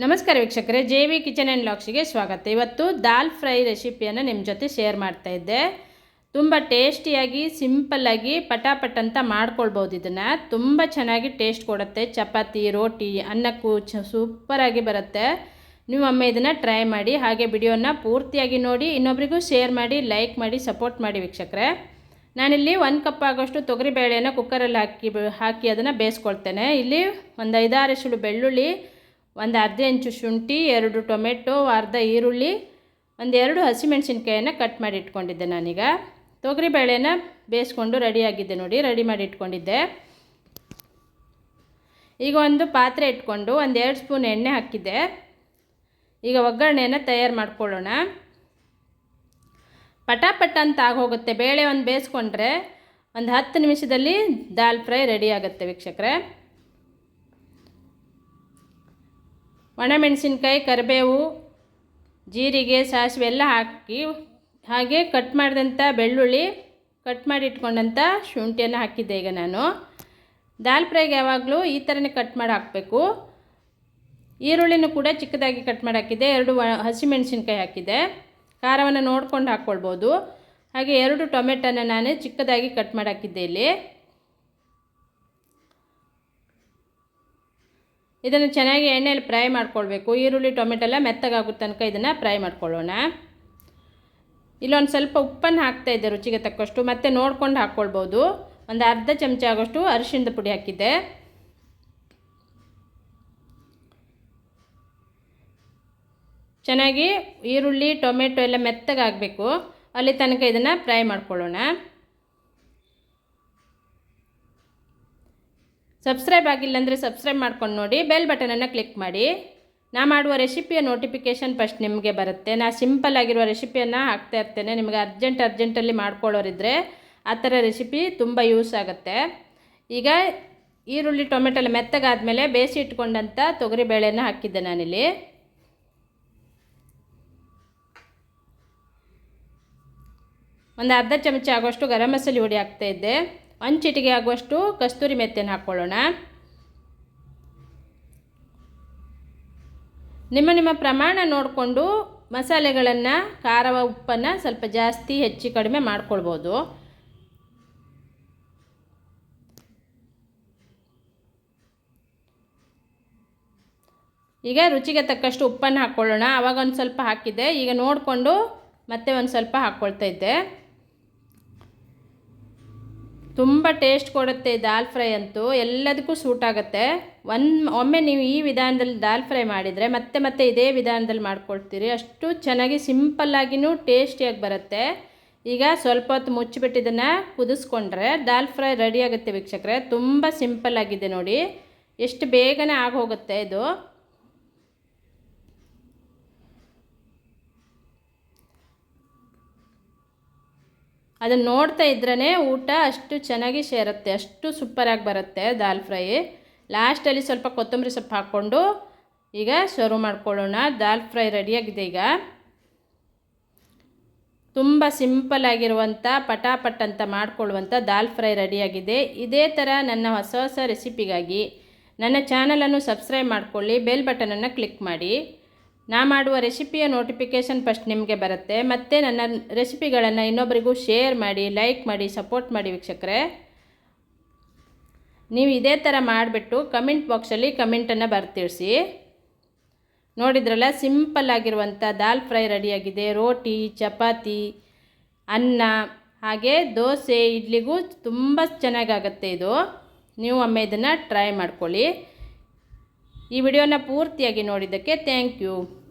ನಮಸ್ಕಾರ ವೀಕ್ಷಕರೇ, J V kitchen and ಲಾಕ್ಸಿಗೆ ಸ್ವಾಗತ. ಇವತ್ತು ದಾಲ್ ಫ್ರೈ ರೆಸಿಪಿಯನ್ನು ನಿಮ್ಮ ಜೊತೆ ಶೇರ್ ಮಾಡ್ತಾ ಇದ್ದೆ. ತುಂಬ ಟೇಸ್ಟಿಯಾಗಿ ಸಿಂಪಲ್ಲಾಗಿ ಪಟಾಪಟ್ ಅಂತ ಮಾಡ್ಕೊಳ್ಬೋದು ಇದನ್ನು. ತುಂಬ ಚೆನ್ನಾಗಿ ಟೇಸ್ಟ್ ಕೊಡುತ್ತೆ. ಚಪಾತಿ, ರೋಟಿ, ಅನ್ನಕ್ಕೂ ಚ ಸೂಪರಾಗಿ ಬರುತ್ತೆ. ನೀವು ಅಮ್ಮ ಇದನ್ನು ಟ್ರೈ ಮಾಡಿ, ಹಾಗೆ ವಿಡಿಯೋನ ಪೂರ್ತಿಯಾಗಿ ನೋಡಿ, ಇನ್ನೊಬ್ರಿಗೂ ಶೇರ್ ಮಾಡಿ, ಲೈಕ್ ಮಾಡಿ, ಸಪೋರ್ಟ್ ಮಾಡಿ ವೀಕ್ಷಕರೇ. ನಾನಿಲ್ಲಿ ಒಂದು ಕಪ್ ಆಗೋಷ್ಟು ತೊಗರಿಬೇಳೆಯನ್ನು ಕುಕ್ಕರಲ್ಲಿ ಹಾಕಿ ಹಾಕಿ ಅದನ್ನು ಬೇಯಿಸ್ಕೊಳ್ತೇನೆ. ಇಲ್ಲಿ ಒಂದು ಐದಾರು ಸುಳು ಬೆಳ್ಳುಳ್ಳಿ ಒಂದು ಅರ್ಧ ಇಂಚು ಶುಂಠಿ, ಎರಡು ಟೊಮೆಟೊ, ಅರ್ಧ ಈರುಳ್ಳಿ, ಒಂದು ಎರಡು ಹಸಿಮೆಣಸಿನ್ಕಾಯನ್ನು ಕಟ್ ಮಾಡಿ ಇಟ್ಕೊಂಡಿದ್ದೆ ನಾನೀಗ. ತೊಗರಿಬೇಳೆನ ಬೇಯಿಸ್ಕೊಂಡು ರೆಡಿಯಾಗಿದ್ದೆ ನೋಡಿ ರೆಡಿ ಮಾಡಿ ಇಟ್ಕೊಂಡಿದ್ದೆ. ಈಗ ಒಂದು ಪಾತ್ರೆ ಇಟ್ಕೊಂಡು ಒಂದು ಎರಡು ಸ್ಪೂನ್ ಎಣ್ಣೆ ಹಾಕಿದ್ದೆ. ಈಗ ಒಗ್ಗರಣೆಯನ್ನು ತಯಾರು ಮಾಡ್ಕೊಳ್ಳೋಣ. ಪಟಾಪಟ ಅಂತ ಆಗೋಗುತ್ತೆ. ಬೇಳೆ ಒಂದು ಬೇಯಿಸ್ಕೊಂಡ್ರೆ ಒಂದು ಹತ್ತು ನಿಮಿಷದಲ್ಲಿ ದಾಲ್ ಫ್ರೈ ರೆಡಿ ಆಗುತ್ತೆ ವೀಕ್ಷಕರೇ. ಒಣಮೆಣಸಿನ್ಕಾಯಿ, ಕರಿಬೇವು, ಜೀರಿಗೆ, ಸಾಸಿವೆ ಎಲ್ಲ ಹಾಕಿ ಹಾಗೆ ಕಟ್ ಮಾಡಿದಂಥ ಬೆಳ್ಳುಳ್ಳಿ ಕಟ್ ಮಾಡಿ ಇಟ್ಕೊಂಡಂಥ ಶುಂಠಿಯನ್ನು ಹಾಕಿದ್ದೆ ಈಗ ನಾನು. ದಾಲ್ ಫ್ರೈಗೆ ಯಾವಾಗಲೂ ಈ ಥರನೇ ಕಟ್ ಮಾಡಿ ಹಾಕಬೇಕು. ಈರುಳ್ಳಿನೂ ಕೂಡ ಚಿಕ್ಕದಾಗಿ ಕಟ್ ಮಾಡಿ ಹಾಕಿದ್ದೆ. ಎರಡು ಹಸಿಮೆಣಸಿನ್ಕಾಯಿ ಹಾಕಿದ್ದೆ. ಖಾರವನ್ನು ನೋಡ್ಕೊಂಡು ಹಾಕ್ಕೊಳ್ಬೋದು. ಹಾಗೆ ಎರಡು ಟೊಮೆಟೊನ ನಾನು ಚಿಕ್ಕದಾಗಿ ಕಟ್ ಮಾಡಿ ಹಾಕಿದ್ದೆ ಇಲ್ಲಿ. ಇದನ್ನು ಚೆನ್ನಾಗಿ ಎಣ್ಣೆಯಲ್ಲಿ ಫ್ರೈ ಮಾಡ್ಕೊಳ್ಬೇಕು. ಈರುಳ್ಳಿ, ಟೊಮೆಟೊ ಎಲ್ಲ ಮೆತ್ತಗಾಗೋ ತನಕ ಇದನ್ನು ಫ್ರೈ ಮಾಡ್ಕೊಳ್ಳೋಣ. ಇಲ್ಲೊಂದು ಸ್ವಲ್ಪ ಉಪ್ಪನ್ನು ಹಾಕ್ತಾ ಇದ್ದೆ, ರುಚಿಗೆ ತಕ್ಕಷ್ಟು. ಮತ್ತೆ ನೋಡ್ಕೊಂಡು ಹಾಕ್ಕೊಳ್ಬೋದು. ಒಂದು ಅರ್ಧ ಚಮಚ ಆಗೋಷ್ಟು ಅರಿಶಿಣದ ಪುಡಿ ಹಾಕಿದ್ದೆ. ಚೆನ್ನಾಗಿ ಈರುಳ್ಳಿ, ಟೊಮೆಟೊ ಎಲ್ಲ ಮೆತ್ತಗಾಗಬೇಕು. ಅಲ್ಲಿ ತನಕ ಇದನ್ನು ಫ್ರೈ ಮಾಡ್ಕೊಳ್ಳೋಣ. ಸಬ್ಸ್ಕ್ರೈಬ್ ಆಗಿಲ್ಲ ಅಂದರೆ ಸಬ್ಸ್ಕ್ರೈಬ್ ಮಾಡ್ಕೊಂಡು ನೋಡಿ ಬೆಲ್ ಬಟನನ್ನು ಕ್ಲಿಕ್ ಮಾಡಿ. ನಾ ಮಾಡುವ ರೆಸಿಪಿಯ ನೋಟಿಫಿಕೇಷನ್ ಫಸ್ಟ್ ನಿಮಗೆ ಬರುತ್ತೆ. ನಾ ಸಿಂಪಲ್ ಆಗಿರುವ ರೆಸಿಪಿಯನ್ನು ಹಾಕ್ತಾ ಇರ್ತೇನೆ. ನಿಮಗೆ ಅರ್ಜೆಂಟ್ ಅರ್ಜೆಂಟಲ್ಲಿ ಮಾಡ್ಕೊಳ್ಳೋರಿದ್ರೆ ಆ ಥರ ರೆಸಿಪಿ ತುಂಬ ಯೂಸ್ ಆಗುತ್ತೆ. ಈಗ ಈರುಳ್ಳಿ ಟೊಮೆಟೊ ಮೆತ್ತಗಾದ್ಮೇಲೆ ಬೇಯಿಸಿ ಇಟ್ಕೊಂಡಂಥ ಬೇಳೆಯನ್ನು ಹಾಕಿದ್ದೆ ನಾನಿಲ್ಲಿ. ಒಂದು ಅರ್ಧ ಚಮಚ ಆಗೋಷ್ಟು ಗರಂ ಮಸಾಲೆ ಹುಡಿ ಹಾಕ್ತಾ ಇದ್ದೆ. ಒಂದು ಆಗುವಷ್ಟು ಕಸ್ತೂರಿ ಮೆತ್ತೆನ ಹಾಕ್ಕೊಳ್ಳೋಣ. ನಿಮ್ಮ ನಿಮ್ಮ ಪ್ರಮಾಣ ನೋಡಿಕೊಂಡು ಮಸಾಲೆಗಳನ್ನು ಖಾರ ಉಪ್ಪನ್ನು ಸ್ವಲ್ಪ ಜಾಸ್ತಿ ಹೆಚ್ಚು ಕಡಿಮೆ ಮಾಡ್ಕೊಳ್ಬೋದು. ಈಗ ರುಚಿಗೆ ತಕ್ಕಷ್ಟು ಉಪ್ಪನ್ನು ಹಾಕ್ಕೊಳ್ಳೋಣ. ಆವಾಗ ಒಂದು ಸ್ವಲ್ಪ ಹಾಕಿದ್ದೆ. ಈಗ ನೋಡಿಕೊಂಡು ಮತ್ತೆ ಒಂದು ಸ್ವಲ್ಪ ಹಾಕ್ಕೊಳ್ತಾ ಇದ್ದೆ. ತುಂಬ ಟೇಸ್ಟ್ ಕೊಡುತ್ತೆ ದಾಲ್ ಫ್ರೈ ಅಂತೂ. ಎಲ್ಲದಕ್ಕೂ ಸೂಟ್ ಆಗುತ್ತೆ. ಒಂದು, ಒಮ್ಮೆ ನೀವು ಈ ವಿಧಾನದಲ್ಲಿ ದಾಲ್ ಫ್ರೈ ಮಾಡಿದರೆ ಮತ್ತೆ ಮತ್ತೆ ಇದೇ ವಿಧಾನದಲ್ಲಿ ಮಾಡ್ಕೊಳ್ತೀರಿ. ಅಷ್ಟು ಚೆನ್ನಾಗಿ ಸಿಂಪಲ್ಲಾಗಿಯೂ ಟೇಸ್ಟಿಯಾಗಿ ಬರುತ್ತೆ. ಈಗ ಸ್ವಲ್ಪ ಹೊತ್ತು ಮುಚ್ಚಿಬಿಟ್ಟಿದ್ದನ್ನು ಕುದಿಸ್ಕೊಂಡ್ರೆ ದಾಲ್ ಫ್ರೈ ರೆಡಿ ಆಗುತ್ತೆ ವೀಕ್ಷಕರೇ. ತುಂಬ ಸಿಂಪಲ್ ಆಗಿದೆ ನೋಡಿ. ಎಷ್ಟು ಬೇಗನೆ ಆಗೋಗುತ್ತೆ ಇದು. ಅದನ್ನು ನೋಡ್ತಾ ಇದ್ರೇ ಊಟ ಅಷ್ಟು ಚೆನ್ನಾಗಿ ಸೇರುತ್ತೆ, ಅಷ್ಟು ಸೂಪರಾಗಿ ಬರುತ್ತೆ ದಾಲ್ ಫ್ರೈ. ಲಾಸ್ಟಲ್ಲಿ ಸ್ವಲ್ಪ ಕೊತ್ತಂಬರಿ ಸೊಪ್ಪು ಹಾಕ್ಕೊಂಡು ಈಗ ಶುರು ಮಾಡ್ಕೊಳ್ಳೋಣ. ದಾಲ್ ಫ್ರೈ ರೆಡಿಯಾಗಿದೆ ಈಗ. ತುಂಬ ಸಿಂಪಲ್ ಆಗಿರುವಂಥ ಪಟಾಪಟ್ ಅಂತ ಮಾಡ್ಕೊಳ್ಳುವಂಥ ದಾಲ್ ಫ್ರೈ ರೆಡಿಯಾಗಿದೆ ಇದೇ ಥರ ನನ್ನ ಹೊಸ ಹೊಸ ರೆಸಿಪಿಗಾಗಿ ನನ್ನ ಚಾನಲನ್ನು ಸಬ್ಸ್ಕ್ರೈಬ್ ಮಾಡಿಕೊಳ್ಳಿ ಬೆಲ್ ಬಟನನ್ನು ಕ್ಲಿಕ್ ಮಾಡಿ. ನಾ ಮಾಡುವ ರೆಸಿಪಿಯ ನೋಟಿಫಿಕೇಷನ್ ಫಸ್ಟ್ ನಿಮಗೆ ಬರುತ್ತೆ. ಮತ್ತು ನನ್ನ ರೆಸಿಪಿಗಳನ್ನು ಇನ್ನೊಬ್ಬರಿಗೂ ಶೇರ್ ಮಾಡಿ, ಲೈಕ್ ಮಾಡಿ, ಸಪೋರ್ಟ್ ಮಾಡಿ ವೀಕ್ಷಕರೇ. ನೀವು ಇದೇ ಥರ ಮಾಡಿಬಿಟ್ಟು ಕಮೆಂಟ್ ಬಾಕ್ಸಲ್ಲಿ ಕಮೆಂಟನ್ನು ಬರ್ತಿಳಿಸಿ ನೋಡಿದ್ರಲ್ಲ, ಸಿಂಪಲ್ ಆಗಿರುವಂಥ ದಾಲ್ ಫ್ರೈ ರೆಡಿಯಾಗಿದೆ ರೋಟಿ, ಚಪಾತಿ, ಅನ್ನ, ಹಾಗೆ ದೋಸೆ, ಇಡ್ಲಿಗೂ ತುಂಬ ಚೆನ್ನಾಗಾಗತ್ತೆ ಇದು. ನೀವು ಒಮ್ಮೆ ಇದನ್ನು ಟ್ರೈ ಮಾಡ್ಕೊಳ್ಳಿ. ಈ ವಿಡಿಯೋನ ಪೂರ್ತಿಯಾಗಿ ನೋಡಿದ್ದಕ್ಕೆ ಥ್ಯಾಂಕ್ ಯು.